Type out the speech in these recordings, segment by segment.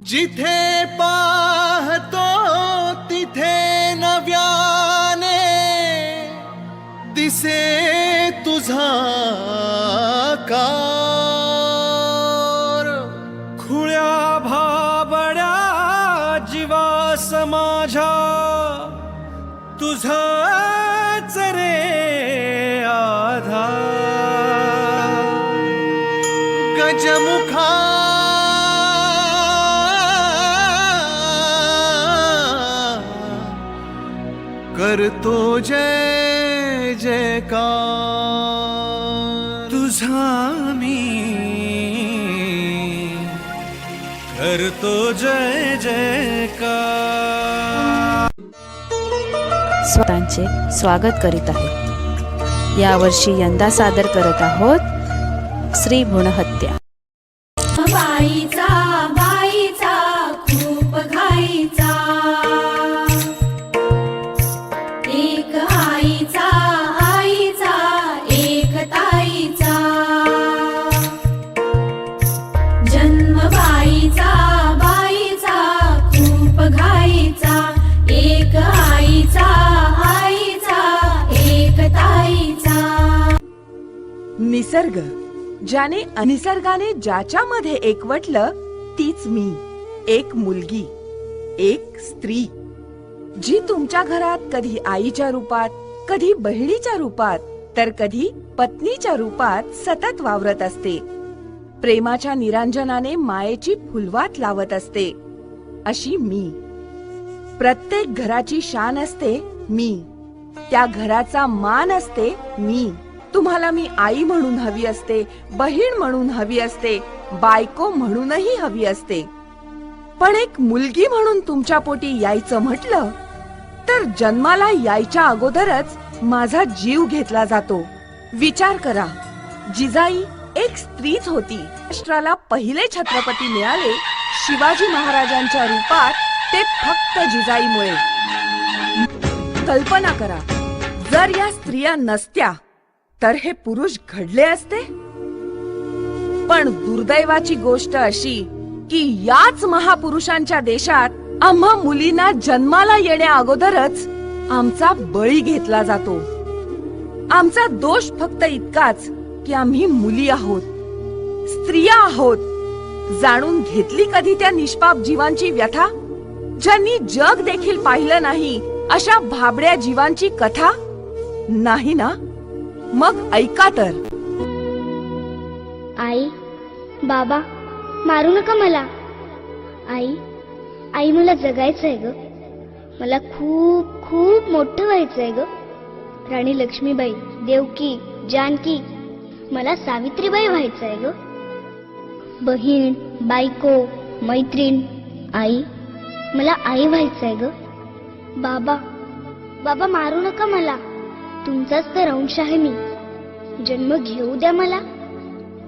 जिथे पाहतो तिथे नव्याने दिसे तुझा कार खुळ्या भाबड्या जीवास माझ्या तुझाच रे आधा गजमुखा करतो जय जयकार। तुझा मी करतो जय जयकार। स्वतःचे स्वागत करीत आहे. यावर्षी यंदा सादर करत आहोत श्री भ्रूणहत्या जन्म बाईचा बाईचा खूप घाईचा एक आईचा आईचा एक ताईचा. निसर्ग ज्याने अनिसर्गाने ज्याच्यामध्ये एकवटलं तीच मी एक मुलगी एक स्त्री जी तुमच्या घरात कधी आईच्या रूपात कधी बहिणीच्या रूपात तर कधी पत्नीच्या रूपात सतत वावरत असते. प्रेमाच्या निरांजनाने मायेची फुलवात लावत असते. अशी मी. प्रत्येक घराची शान असते मी. त्या घराचा मान असते मी. तुम्हाला मी आई म्हणून हवी असते बहीण म्हणून हवी असते बायको म्हणूनही हवी असते. पण एक मुलगी म्हणून तुमच्या पोटी यायचं म्हटलं तर जन्माला यायच्या अगोदरच माझा जीव घेतला जातो. विचार करा. जिजाई एक स्त्रीच होती. राष्ट्राला पहिले छत्रपती मिळाले शिवाजी महाराजांच्या रूपात ते फक्त जिजाईमुळे. कल्पना करा जर या स्त्रिया नसत्या तर हे पुरुष घडले असते? पण दुर्दैवाची गोष्ट अशी की याच महापुरुषांच्या देशात आम्हा मुलींना जन्माला येण्या अगोदरच आमचा बळी घेतला जातो. आमचा दोष फक्त इतकाच की आम्ही मुली आहोत स्त्रिया आहोत. जाणून घेतली कधी त्या निष्पाप जीवांची व्यथा? ज्यांनी जग देखील पाहिलं नाही अशा भाबड्या जीवांची कथा? नाही ना? मग ऐका तर. आई बाबा मारू नका मला. आई आई मला जगायचंय ग. मला खूप खूप मोठं व्हायचंय ग. राणी लक्ष्मीबाई देवकी जानकी मला सावित्रीबाई व्हायचंय ग. बहीण बायको मैत्रीण आई मला आई व्हायचंय ग. बाबा बाबा मारू नका मला. तुमचाच तर अंश आहे मी. जन्म घेऊ द्या मला.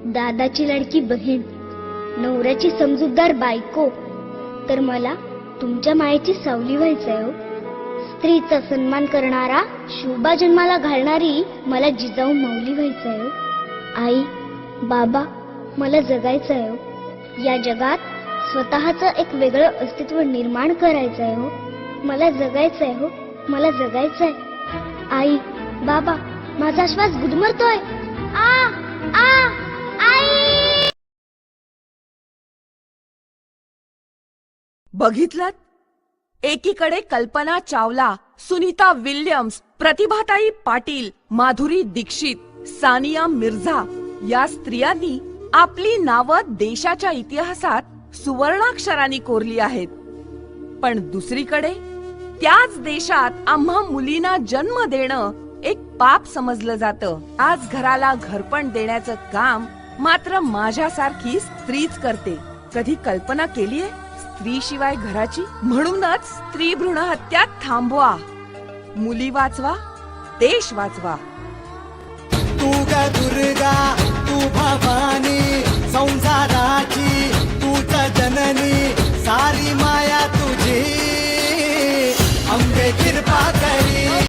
दादाची लाडकी बहीण नवऱ्याची समजूतदार बायको. तर मला तुमच्या मायेची सावली व्हायचंय हो. स्त्रीचा सन्मान करणारा शोभा जन्माला घालणारी मला जिजाऊ माऊली व्हायचंय हो. आई बाबा मला जगायचंय हो. या जगात स्वतःचं एक वेगळं अस्तित्व निर्माण करायचं आहे हो. मला जगायचं आहे हो. मला जगायचं आहे आई बाबा माझा श्वास गुदमरतोय. आ आ आई! बघितलं एकीकडे कल्पना चावला सुनीता विल्यम्स प्रतिभाताई पाटील माधुरी दीक्षित. सानिया मिर्झा या स्त्रियांनी आपली नावं देशाच्या इतिहासात सुवर्णाक्षरांनी कोरली आहेत. पण दुसरीकडे त्याच देशात आम्हा मुलींना जन्म देणं एक पाप समजलं जातं. आज घराला घरपण देण्याचं काम मात्र माझ्यासारखी स्त्रीच करते. कधी कल्पना केलीये? स्त्री शिवाय घराची? म्हणूनच स्त्री भ्रूण हत्या थांबवा. मुली वाचवा देश वाचवा. तू ग दुर्गा? तू भवानी